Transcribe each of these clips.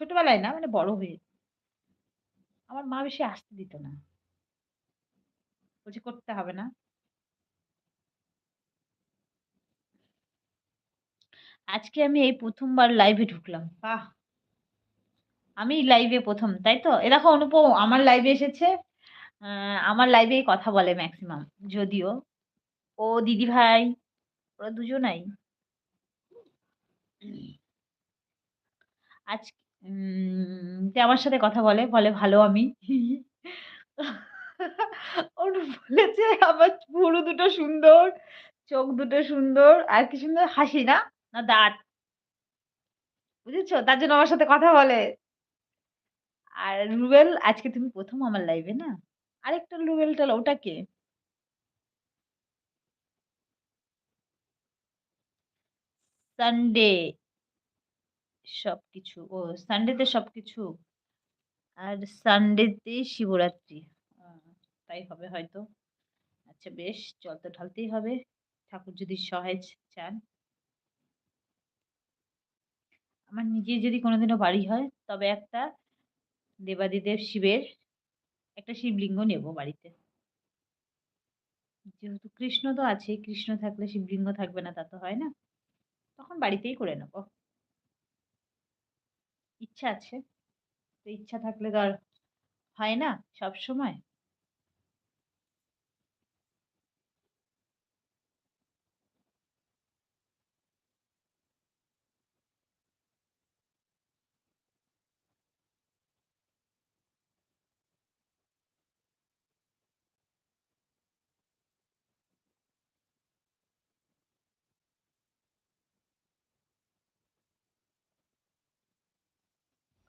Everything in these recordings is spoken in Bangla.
ছোটবেলায় না মানে বড় হয়ে। আমার মা বেশি আসতে দিত না। বলছে, করতে হবে না। আজকে আমি এই প্রথমবার লাইভে ঢুকলাম। বাহ! আমি লাইভে প্রথম, তাই তো? এ দেখো, অনুপম, আমার লাইভে এসেছে। আমার লাইভেই কথা বলে ম্যাক্সিমাম যদিও। ও দিদিভাই ওরা দুজনাই। আজ যে আমার সাথে কথা বলে, বলে ভালো আমি। অনু বলেছে আমার ভুরু দুটো সুন্দর, চোখ দুটো সুন্দর। আর কি সুন্দর হাসি না? না দাঁত? বুঝেছ তার জন্য আমার সাথে কথা বলে। আর রুবেল আজকে তুমি প্রথম আমার লাইভে না? আরেকটা রুবেল টেল ওটা কে? সানডে সবকিছু। ও সানডেতে সবকিছু। আর সানডেতে শিবরাত্রি। তাই হবে হয়তো। আচ্ছা বেশ, জল তো ঢালতেই হবে। ঠাকুর যদি সহায় চান। আমার নিজে যদি কোনোদিনও বাড়ি হয়, তবে একটা দেবাদিদেব শিবের একটা শিবলিঙ্গ নেব বাড়িতে। যেহেতু কৃষ্ণ তো আছেই। কৃষ্ণ থাকলে শিবলিঙ্গ থাকবে না, তা তো হয় না। তখন বাড়িতেই করে নেব। ইচ্ছা আছে। তো ইচ্ছা থাকলে তো আর হয় না সবসময়।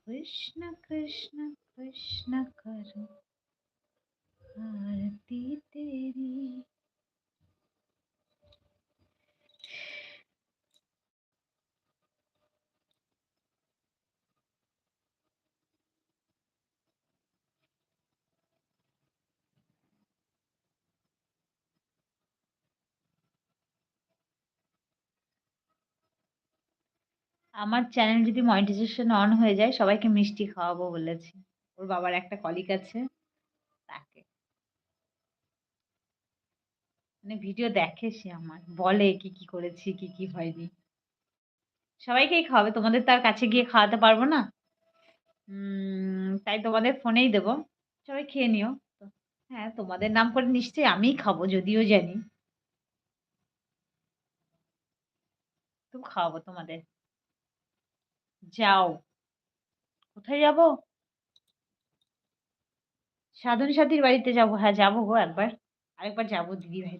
कृष्ण कृष्ण कृष्ण करो आरती तेरी। আমার চ্যানেল যদি মনিটাইজেশন অন হয়ে যায় সবাইকে মিষ্টি খাওয়াবো বলেছি। ওর বাবার একটা কলিগ আছে তাকে। মানে ভিডিও দেখে সে আমার। বলে কি, কি করেছি, কি, কি হয়নি। সবাইকেই খাওয়াবে। তোমাদের তো আর কাছে গিয়ে খাওয়াতে পারব না। তাই তোমাদের ফোনেই দেব। সবাই খেয়ে নিও। হ্যাঁ, তোমাদের নাম করে নিশ্চয়ই আমিই খাব যদিও জানি। খুব খাওয়াবো তোমাদের। যাও। কোথায় যাব সাধন সাথীর বাড়িতে যাব। হ্যাঁ, যাব গো একবার। আরেকবার যাব দিদিভাই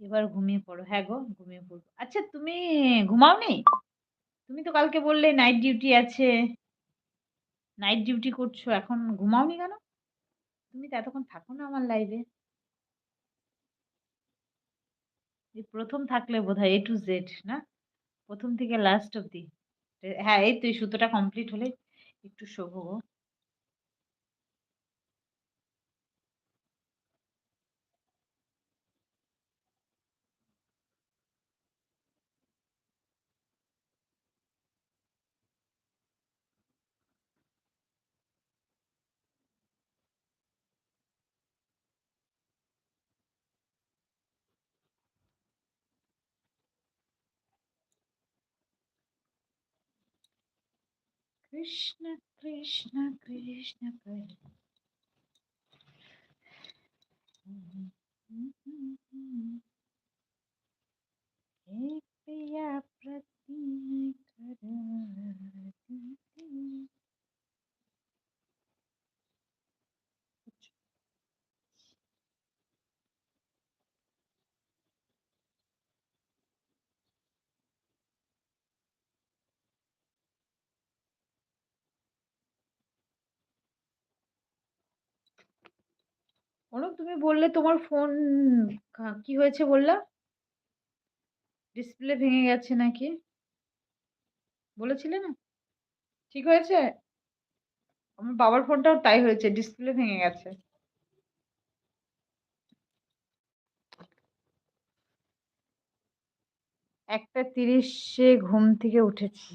এবার ঘুমিয়ে পড়ো। হ্যাঁ গো, ঘুমিয়ে পড়ব। আচ্ছা তুমি ঘুমাওনি? তুমি তো কালকে বললে নাইট ডিউটি আছে। নাইট ডিউটি করছ। এখন ঘুমাওনি কেন? তুমি তো এতক্ষণ থাকো না আমার লাইভে। এই প্রথম থাকলে বোধহয় এ টু জেড না? প্রথম থেকে লাস্ট অবধি হ্যাঁ, এই তো এই সুতোটা কমপ্লিট হলে একটু শোবো Krishna, Krishna, Krishna, Krishna. Mm-hmm. Mm-hmm. mm-hmm. Hey, Anup তুমি বললে তোমার ফোন কি হয়েছে বললা? ডিসপ্লে ভেঙে গেছে নাকি? বলেছিলে না? ঠিক হয়েছে? আমার বাবার ফোনটাও তাই হয়েছে। ডিসপ্লে ভেঙে গেছে। একটা তিরিশে ঘুম থেকে উঠেছি।